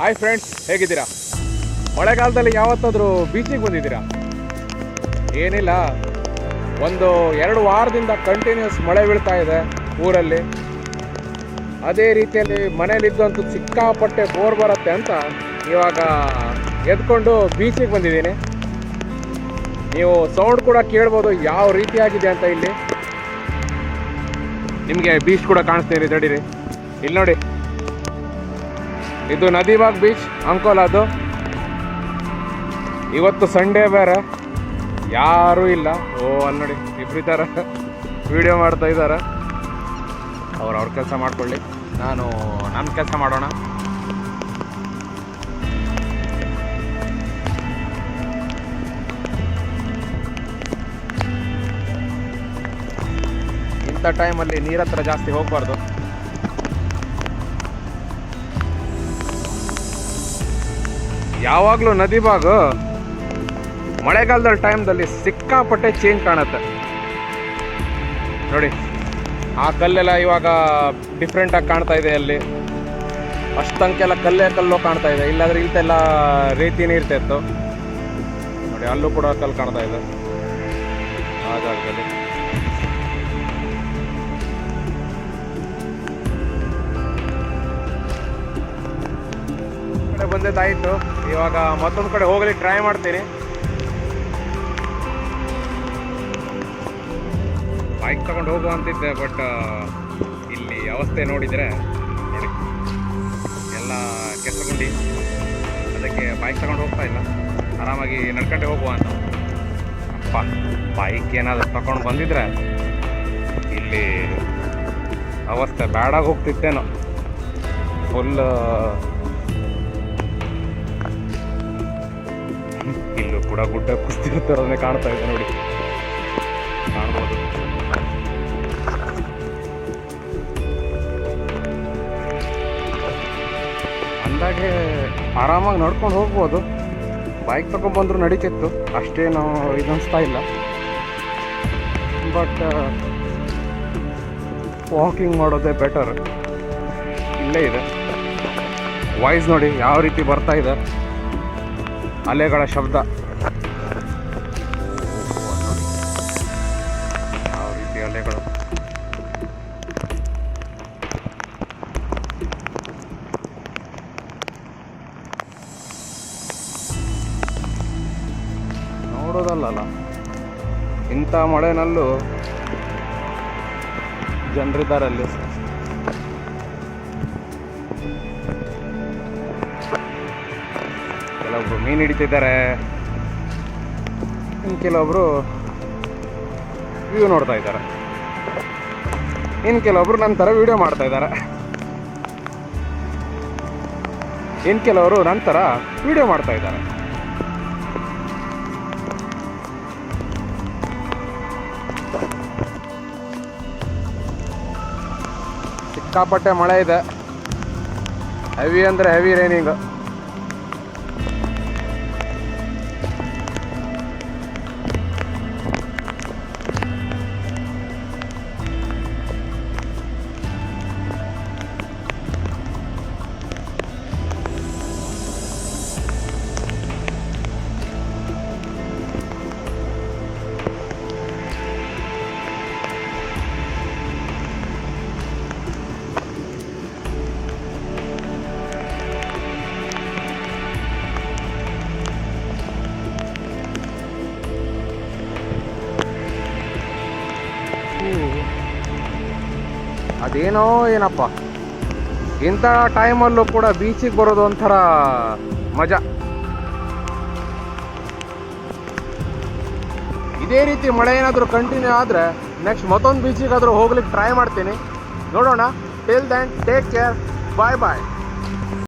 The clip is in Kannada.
ಹಾಯ್ ಫ್ರೆಂಡ್ಸ್ ಹೇಗಿದ್ದೀರಾ? ಮಳೆಗಾಲದಲ್ಲಿ ಯಾವತ್ತಾದರೂ ಬೀಚಿಗೆ ಬಂದಿದ್ದೀರಾ? ಏನಿಲ್ಲ. ಒಂದು ಎರಡು ವಾರದಿಂದ ಕಂಟಿನ್ಯೂಸ್ ಮಳೆ ಬೀಳ್ತಾ ಇದೆ ಊರಲ್ಲಿ. ಅದೇ ರೀತಿಯಲ್ಲಿ ಮನೇಲಿದ್ದಂತೂ ಸಿಕ್ಕಾಪಟ್ಟೆ ಬೋರ್ ಬರುತ್ತೆ ಅಂತ ಇವಾಗ ಎದ್ಕೊಂಡು ಬೀಚಿಗೆ ಬಂದಿದ್ದೀನಿ. ನೀವು ಸೌಂಡ್ ಕೂಡ ಕೇಳ್ಬೋದು, ಯಾವ ರೀತಿಯಾಗಿದೆ ಅಂತ ಇಲ್ಲಿ. ನಿಮಗೆ ಬೀಚ್ ಕೂಡ ಕಾಣಿಸ್ತೀರಿ ತಡೀರಿ ಇಲ್ಲಿ ನೋಡಿ. ಇದು ನದಿಬಾಗ್ ಬೀಚ್ ಅಂಕೋಲಾದು ಇವತ್ತು ಸಂಡೇ ಬೇರೆ. ಯಾರೂ ಇಲ್ಲ. ಓ, ಅಲ್ಲಿ ನೋಡಿ, ಇಬ್ರು ಇದ್ದಾರೆ. ವಿಡಿಯೋ ಮಾಡ್ತಾ ಇದ್ದಾರೆ. ಅವ್ರು ಅವ್ರ ಕೆಲಸ ಮಾಡ್ಕೊಳ್ಳಿ. ನಾನು ನನ್ನ ಕೆಲಸ ಮಾಡೋಣ. ಇಂಥ ಟೈಮಲ್ಲಿ ನೀರತ್ರ ಜಾಸ್ತಿ ಹೋಗಬಾರ್ದು. ಯಾವಾಗಲೂ ನದಿ ಭಾಗ ಮಳೆಗಾಲದ ಟೈಮ್ದಲ್ಲಿ ಸಿಕ್ಕಾಪಟ್ಟೆ ಚೇಂಜ್ ಕಾಣುತ್ತೆ. ನೋಡಿ, ಆ ಕಲ್ಲೆಲ್ಲ ಇವಾಗ ಡಿಫ್ರೆಂಟಾಗಿ ಕಾಣ್ತಾ ಇದೆ ಅಲ್ಲಿ. ಅಷ್ಟಂಕೆಲ್ಲ ಕಲ್ಲೇ ಕಲ್ಲು ಕಾಣ್ತಾ ಇದೆ. ಇಲ್ಲಾಂದ್ರೆ ಇಲ್ತೆಲ್ಲ ರೀತಿನೇ ಇರ್ತಿತ್ತು ನೋಡಿ, ಅಲ್ಲೂ ಕೂಡ ಕಲ್ಲು ಕಾಣ್ತಾ ಇದೆ. ಆ ಜಾಗದಲ್ಲಿ. ಬಂದಿದ್ದಾಯಿತು ಇವಾಗ ಮತ್ತೊಂದು ಕಡೆ ಹೋಗ್ಲಿಕ್ಕೆ ಟ್ರೈ ಮಾಡ್ತೀನಿ ಬೈಕ್ ತಗೊಂಡು ಹೋಗು ಅಂತಿದ್ದೆ ಬಟ್ ಇಲ್ಲಿ ಅವಸ್ಥೆ ನೋಡಿದರೆ ನೋಡಿ. ಎಲ್ಲ ಕೆಸರುಗುಂಡಿ ಅದಕ್ಕೆ ಬೈಕ್ ತಗೊಂಡು ಹೋಗ್ತಾ ಇಲ್ಲ. ಆರಾಮಾಗಿ ನಡ್ಕೊಂಡೆ ಹೋಗುವ ಅಂತ. ಅಪ್ಪ ಬೈಕ್ ಏನಾದರೂ ತಗೊಂಡು ಬಂದಿದ್ರೆ ಇಲ್ಲಿ ಅವಸ್ಥೆ ಬ್ಯಾಡಾಗಿ ಹೋಗ್ತಿತ್ತೇನೋ. ಫುಲ್ ಇಲ್ಲೂ ಕೂಡ ಗುಡ್ಡ ಕುಸ್ತಿರುತ್ತೆ ಕಾಣ್ತಾ ಇದೆ ನೋಡಿ. ಕಾಣಬಹುದು ಅಂದಾಗೆ ಆರಾಮಾಗಿ ನಡ್ಕೊಂಡು ಹೋಗ್ಬೋದು. ಬೈಕ್ ತಗೊಂಡ್ಬಂದ್ರು ನಡೀತಿತ್ತು. ಅಷ್ಟೇನು ಇದನ್ನಿಸ್ತಾ ಇಲ್ಲ. ಬಟ್ ವಾಕಿಂಗ್ ಮಾಡೋದೇ ಬೆಟರ್ ಇಲ್ಲೇ ಇದೆ. ವಾಯ್ಸ್ ನೋಡಿ, ಯಾವ ರೀತಿ ಬರ್ತಾ ಇದೆ. ಅಲೆಗಳ ಶಬ್ದ. ಆ ರೀತಿ ಅಲೆಗಳು? ನೋಡೋದಲ್ಲಲ್ಲ ಇಂಥ ಮಳೆನಲ್ಲೂ ಜನರಿದ್ದಾರೆ ಅಲ್ಲಿ. ಮೀನು ಹಿಡಿತಿದ್ದಾರೆ. ಇನ್ನು ಕೆಲವೊಬ್ಬರು ವ್ಯೂ ನೋಡ್ತಾ ಇದ್ದಾರೆ. ಇನ್ನು ಕೆಲವೊಬ್ರು ನನ್ನ ವಿಡಿಯೋ ಮಾಡ್ತಾ ಇದ್ದಾರೆ. ಇನ್ನು ಕೆಲವರು ನನ್ನ ಥರ ವಿಡಿಯೋ ಮಾಡ್ತಾ ಇದ್ದಾರೆ. ಸಿಕ್ಕಾಪಟ್ಟೆ ಮಳೆ ಇದೆ. ಹೆವಿ ಅಂದರೆ ಹೆವಿ ರೈನಿಂಗ್ ಅದೇನೋ ಏನಪ್ಪ. ಇಂಥ ಟೈಮಲ್ಲೂ ಕೂಡ ಬೀಚಿಗೆ ಬರೋದು ಒಂಥರ ಮಜಾ. ಇದೇ ರೀತಿ ಮಳೆ ಏನಾದರೂ ಕಂಟಿನ್ಯೂ ಆದರೆ ನೆಕ್ಸ್ಟ್ ಮತ್ತೊಂದು ಬೀಚಿಗಾದರೂ ಹೋಗ್ಲಿಕ್ಕೆ ಟ್ರೈ ಮಾಡ್ತೀನಿ. ನೋಡೋಣ. Till then take care bye bye